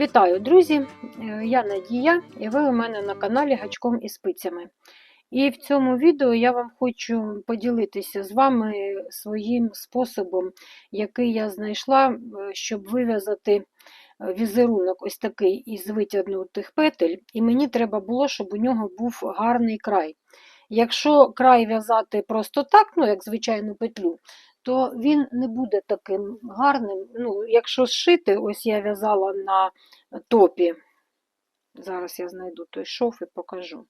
Вітаю, друзі! Е, Я Надія, і ви у мене на каналі Гачком і спицями. І в цьому відео я вам хочу поділитися з вами своїм способом, який я знайшла, е, щоб вив'язати візерунок ось такий із витягнутих петель, і мені треба було, щоб у нього був гарний край. Якщо край в'язати просто так, ну як звичайну петлю, то він не буде таким гарним. Ну, Якщо зшити, ось я в'язала на топі. Зараз я знайду той шов і покажу.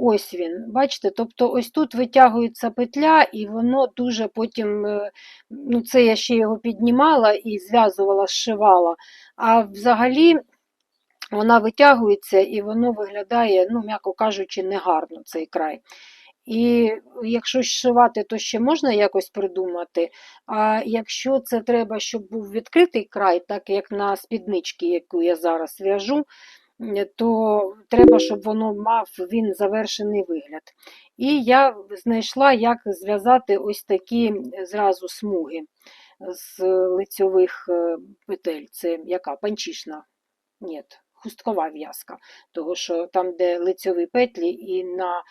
Ось він, бачите, тобто ось тут витягується петля, і воно дуже потім, е, ну це я ще його піднімала і зв'язувала, зшивала. А взагалі вона витягується і воно виглядає, ну, м'яко кажучи, негарно цей край. І якщо зшивати, то ще можна якось придумати. А якщо це треба, щоб був відкритий край, так як на спідничці, яку я зараз в'яжу, то треба, щоб воно мав він завершений вигляд. І я знайшла, як зв'язати ось такі зразу смуги з лицьових е, петель. Це яка панчішна? Ні, хусткова в'язка, тому що там, де лицьові петлі, і на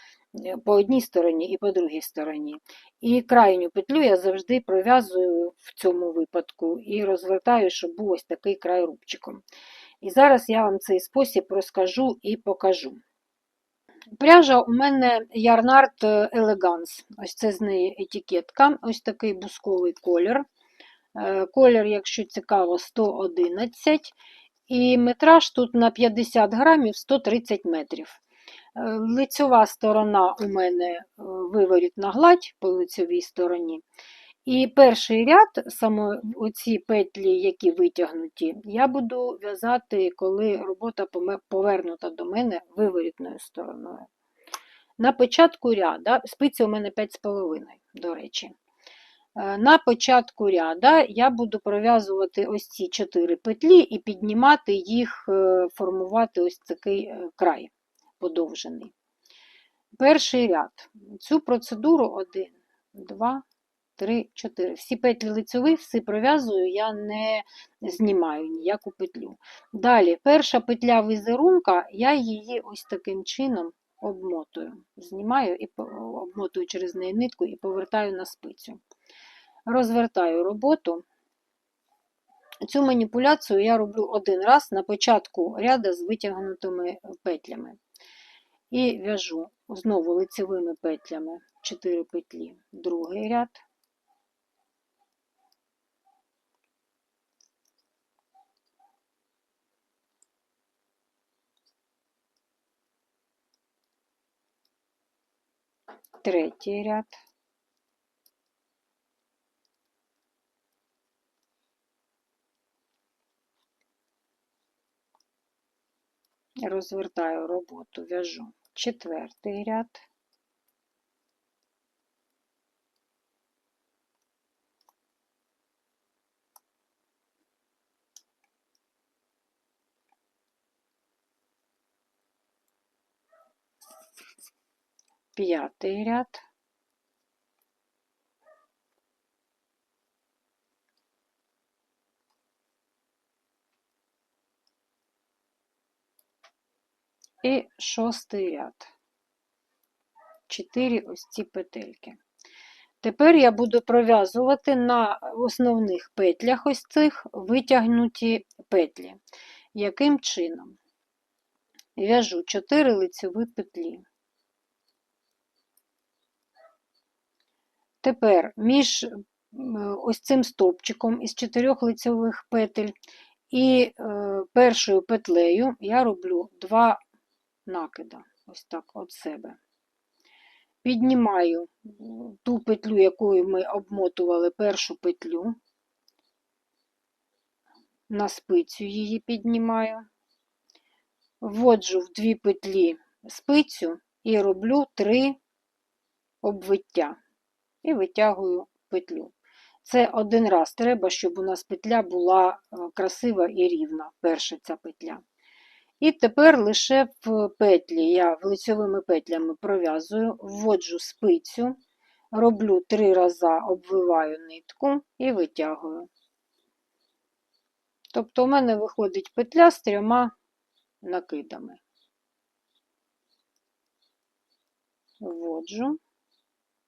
Е, по одній стороні і по другій стороні. І крайню петлю я завжди пров'язую в цьому випадку і розвертаю, щоб був ось такий край рубчиком. І зараз я вам цей спосіб розкажу і покажу. Пряжа у мене Ярнард Elegance. Ось це з неї етикетка, ось такий бусковий колір. Е, колір, якщо цікаво, 111 і метраж тут на 50 грамів 130 метрів. Е, лицьова сторона у мене е, виворітна гладь по лицьовій стороні. І перший ряд, саме оці петлі, які витягнуті, я буду в'язати, коли робота повернута до мене виворітною стороною. На початку ряда, спиці у мене 5,5, до речі. Е, на початку ряда я буду пров'язувати ось ці 4 петлі і піднімати їх, формувати ось такий край подовжений. Перший ряд. Цю процедуру 1, 2, 3, 4. Всі петлі лицьові, всі пров'язую, я не знімаю ніяку петлю. Далі, перша петля візерунка, я її ось таким чином обмотую. Знімаю і обмотую через неї нитку і повертаю на спицю. Розвертаю роботу. Цю маніпуляцію я роблю один раз на початку ряду з витягнутими петлями. І в'яжу знову лицевими петлями 4 петлі, другий ряд. Третій ряд. розвертаю роботу, в'яжу четвертий ряд. П'ятий ряд. і шостий ряд. Чотири ось ці петельки. Тепер я буду пров'язувати на основних петлях ось цих витягнуті петлі. Яким чином? В'яжу 4 лицеві петлі. Тепер між ось цим стовпчиком із чотирьох лицевих петель і е, першою петлею я роблю два накида, ось так от себе. Піднімаю ту петлю, якою ми обмотували першу петлю, на спицю її піднімаю, вводжу в дві петлі спицю і роблю три обвиття і витягую петлю. Це один раз. Треба, щоб у нас петля була е, красива і рівна, перша ця петля. І тепер лише в петлі я лицьовими петлями пров'язую, вводжу спицю, роблю три рази, обвиваю нитку і витягую. Тобто у мене виходить петля з трьома накидами. Вводжу,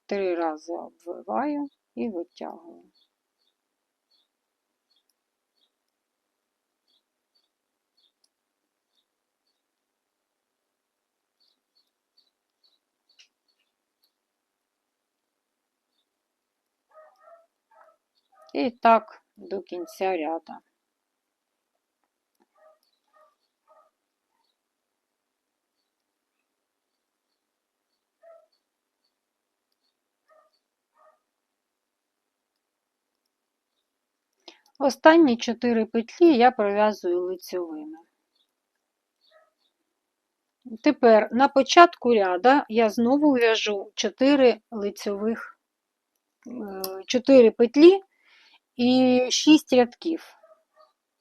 три рази обвиваю і витягую. І так до кінця ряда. Останні 4 петлі я пров'язую лицьовими. Тепер на початку ряда я знову в'яжу 4 лицьових 4 е, петлі і 6 рядків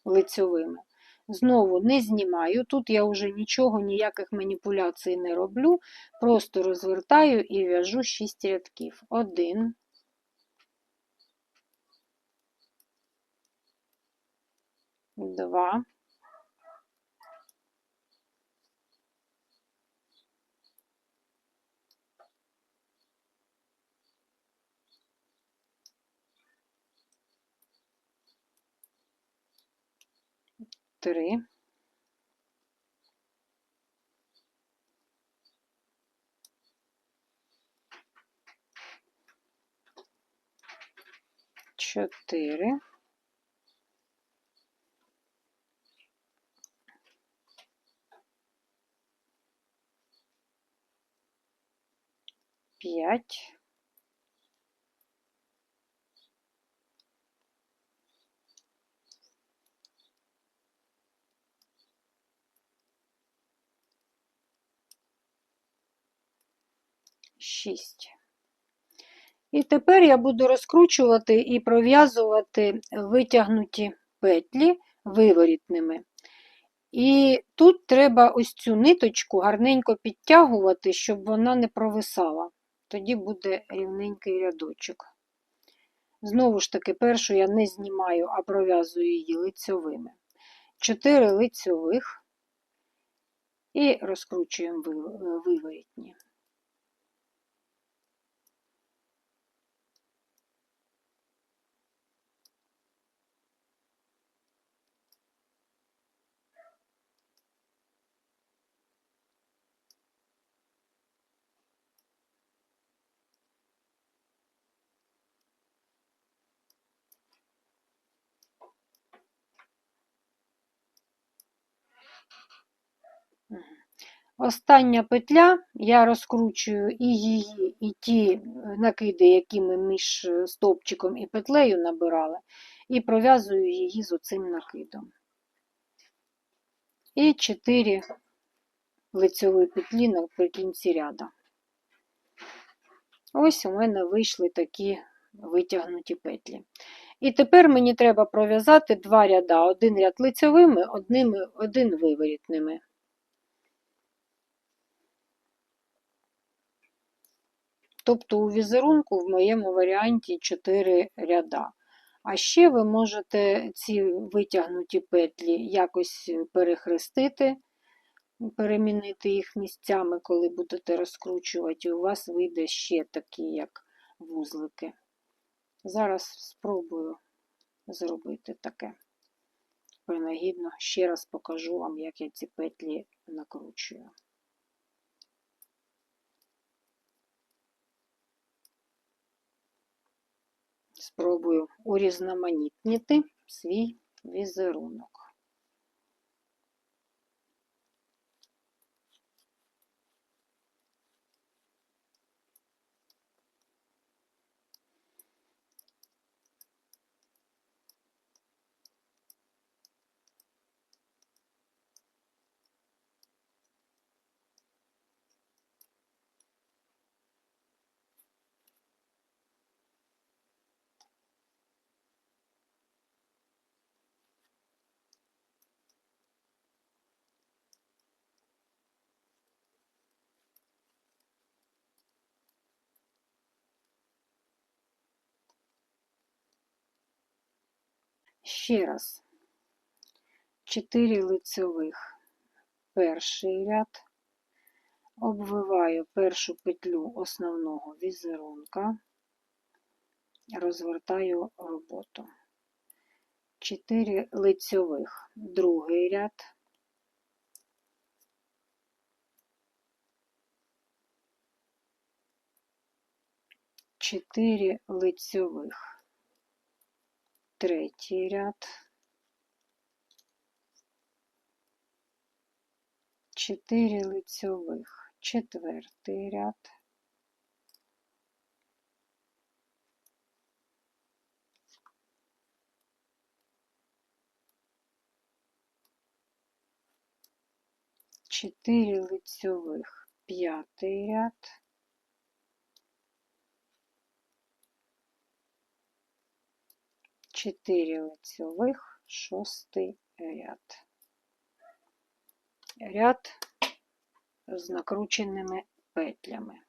лицьовими. Знову не знімаю, тут я вже нічого, ніяких маніпуляцій не роблю, просто розвертаю і в'яжу 6 рядків. 1, два, три, чотири. П'ять. Шість. І тепер я буду розкручувати і пров'язувати витягнуті петлі виворітними. І тут треба ось цю ниточку гарненько підтягувати, щоб вона не провисала тоді буде рівненький рядочок. Знову ж таки, першу я не знімаю, а пров'язую її лицьовими. Чотири лицьових і розкручуємо виворітні. Остання петля, я розкручую і її, і ті е, накиди, які ми між е, стовпчиком і петлею набирали, і пров'язую її з оцим накидом. І 4 лицьові петлі наприкінці ряда. Ось у мене вийшли такі витягнуті петлі. І тепер мені треба пров'язати два ряда: один ряд лицьовими, один виворітними. Тобто у візерунку в моєму варіанті 4 ряда. А ще ви можете ці витягнуті петлі якось перехрестити, перемінити їх місцями, коли будете розкручувати, і у вас вийде ще такі, як вузлики. Зараз спробую зробити таке. Принагідно, ще раз покажу вам, як я ці петлі накручую. Спробую урізноманітнити свій візерунок. Ще раз. 4 лицьових. Перший ряд. Обвиваю першу петлю основного візерунка, розвертаю роботу. 4 лицьових, другий ряд. Чотири лицьових, третій ряд. Чотири лицьових, четвертий ряд. Чотири лицьових, п'ятий ряд. Чотири лицьових, шостий ряд. Ряд з накрученими петлями.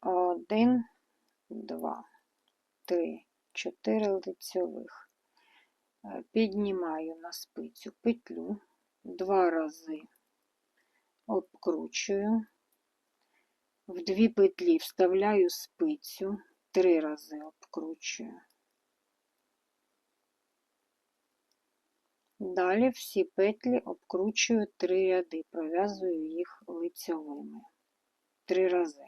Один, два, три, чотири лицьових. Е, Піднімаю на спицю петлю, два рази обкручую, в дві петлі вставляю спицю, три рази обкручую. Далі всі петлі обкручую три ряди, пров'язую їх лицьовими. Три рази.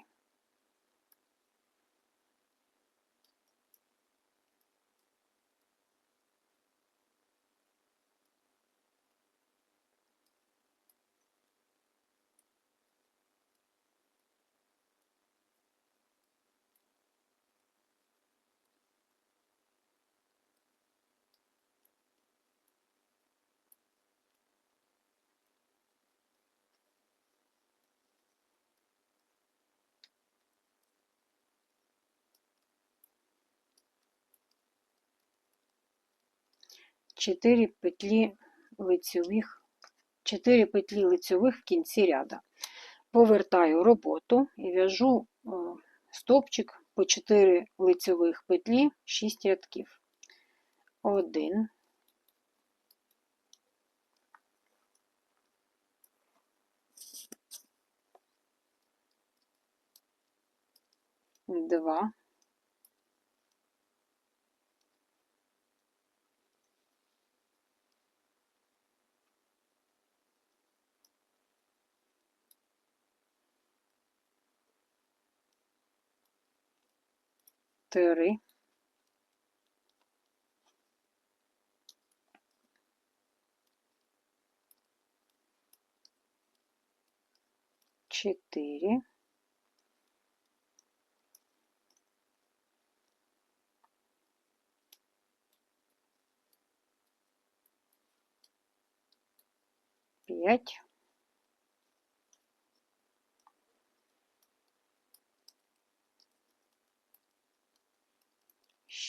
Чотири петлі лицьових, 4 петлі лицьових в кінці ряда. Повертаю роботу і в'яжу е, стовпчик по 4 лицьових петлі, 6 рядків. 1, два, три, чотири, п'ять,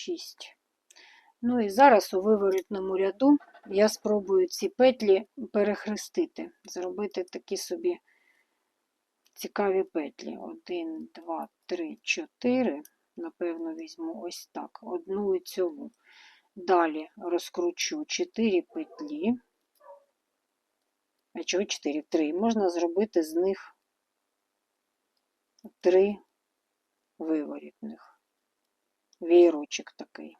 шість. Ну і зараз у виворітному ряду я спробую ці петлі перехрестити, зробити такі собі цікаві петлі. Один, два, три, чотири. Напевно, візьму ось так, одну і лицьову. Далі розкручу 4 петлі. А чого 4? 3. Можна зробити з них 3 виворітних. Вієрочок такий.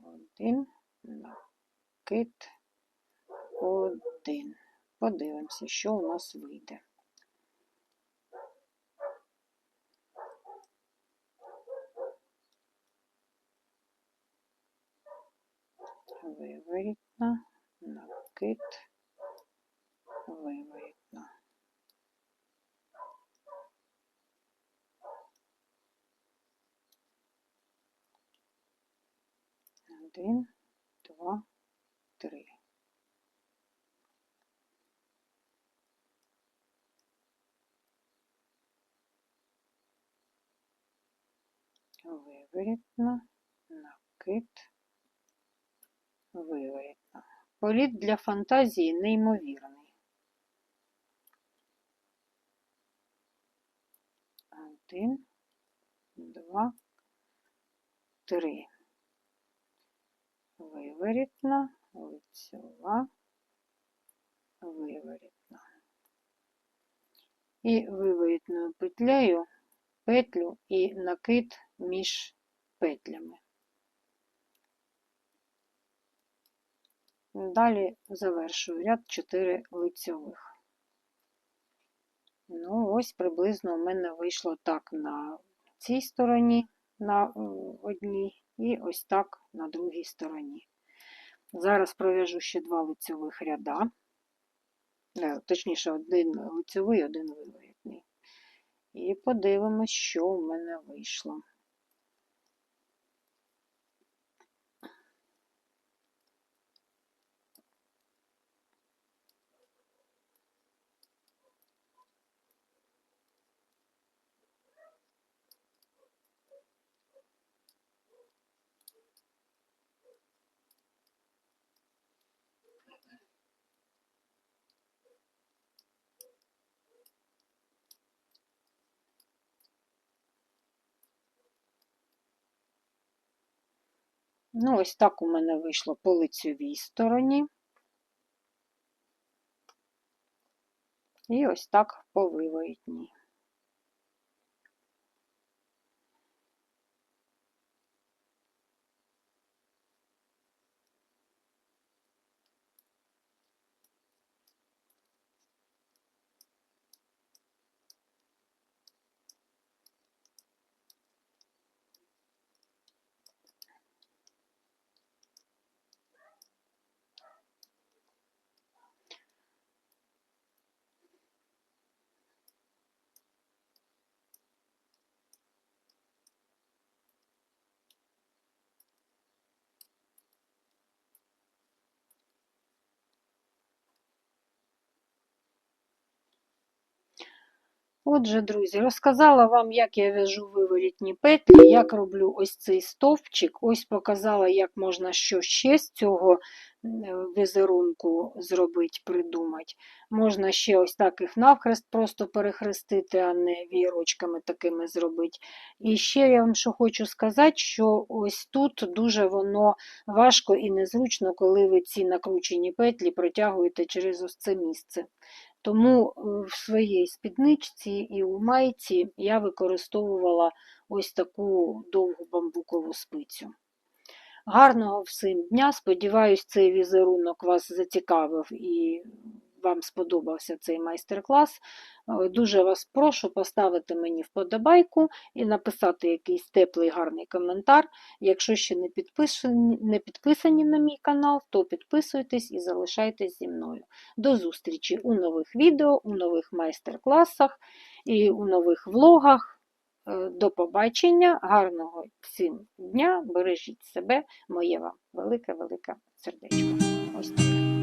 Один, накид, один. Подивимося, що у нас вийде. Виворітна, накид, виворітна. Один, два, три. Виворітна, накид, виворітна. Політ для фантазії неймовірний. Один, два, два, три. Виворітна, лицьова, виворітна. І виворітною петлею петлю і накид між петлями. Далі завершую ряд 4 лицьових. Ну, ось приблизно у мене вийшло так на цій стороні, на одній, і ось так на другій стороні. Зараз пров'яжу ще два лицьових ряда, точніше, один лицьовий, один виворітний. І подивимось, що в мене вийшло. Ну, ось так у мене вийшло по лицьовій стороні. І ось так по виворітній. Отже, друзі, розказала вам, як я в'яжу виворітні петлі, як роблю ось цей стовпчик. Ось показала, як можна що ще з цього візерунку зробити, придумати. Можна ще ось так їх навхрест просто перехрестити, а не вірочками такими зробити. І ще я вам що хочу сказати, що ось тут дуже воно важко і незручно, коли ви ці накручені петлі протягуєте через ось це місце. Тому е, в своїй спідничці і у майці я використовувала ось таку довгу бамбукову спицю. Гарного всім дня! Сподіваюсь, цей візерунок вас зацікавив і вам сподобався цей майстер-клас. Е, дуже вас прошу поставити мені вподобайку і написати якийсь теплий гарний коментар. Якщо ще не підписані, не підписані на мій канал, то підписуйтесь і залишайтесь зі мною. До зустрічі у нових відео, у нових майстер-класах і у нових влогах. Е, до побачення, гарного всім дня, бережіть себе, моє вам велике-велике сердечко. Ось так.